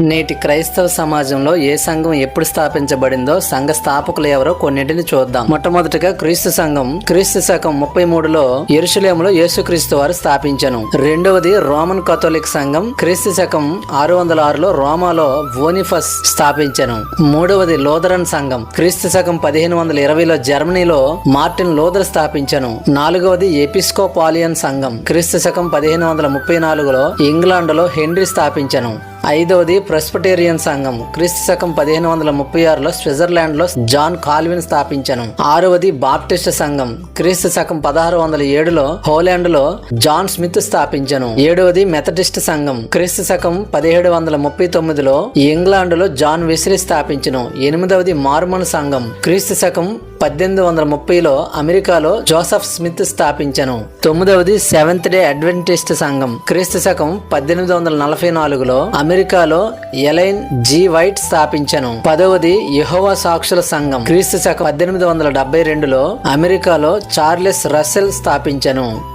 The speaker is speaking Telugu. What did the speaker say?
నేటి క్రైస్తవ సమాజంలో ఏ సంఘం ఎప్పుడు స్థాపించబడిందో సంఘ స్థాపకులు ఎవరో కొన్నింటిని చూద్దాం. మొట్టమొదటిగా క్రీస్తు సంఘం. క్రీస్తు శకం ముప్పై మూడులో ఎరుసలేములో యేసుక్రీస్తు వారు స్థాపించను. రెండవది రోమన్ కథోలిక్ సంఘం. క్రీస్తు శకం ఆరు వందల ఆరులో రోమాలో వోనిఫస్ స్థాపించను. మూడవది లోదరన్ సంఘం. క్రీస్తు శకం పదిహేను వందల ఇరవైలో జర్మనీలో మార్టిన్ లోదర్ స్థాపించను. నాలుగవది ఎపిస్కోపాలియన్ సంఘం. క్రీస్తు శకం పదిహేను వందల ముప్పై నాలుగులో ఇంగ్లాండ్లో హెన్రీ స్థాపించను. ఐదవది ప్రెస్పటేరియన్ సంఘం. క్రీస్తు శకం పదిహేను వందల ముప్పై ఆరులో స్విట్జర్లాండ్లో జాన్ కాల్విన్ స్థాపించను. ఆరవది బాప్టిస్ట్ సంఘం. క్రీస్తు శకం పదహారు వందల ఏడులో హోలాండ్లో జాన్ స్మిత్ స్థాపించను. ఏడవది మెథడిస్ట్ సంఘం. క్రీస్తు శకం పదిహేడు వందల ముప్పై తొమ్మిదిలో ఇంగ్లాండ్లో జాన్ వెస్లీ స్థాపించను. ఎనిమిదవది మార్మన్ సంఘం. క్రీస్తు శకం పద్దెనిమిది వందల ముప్పైలో అమెరికాలో జోసఫ్ స్మిత్ స్థాపించను. తొమ్మిదవది సెవెంత్ డే అడ్వెంటిస్ట్ సంఘం. క్రీస్తు శకం పద్దెనిమిది వందల నలభై నాలుగులో అమెరికాలో ఎలైన్ జి. వైట్ స్థాపించను. పదవది యహోవా సాక్షుల సంఘం. క్రీస్తు శకం పద్దెనిమిది వందల డెబ్బై రెండులో అమెరికాలో చార్లెస్ రస్సెల్ స్థాపించను.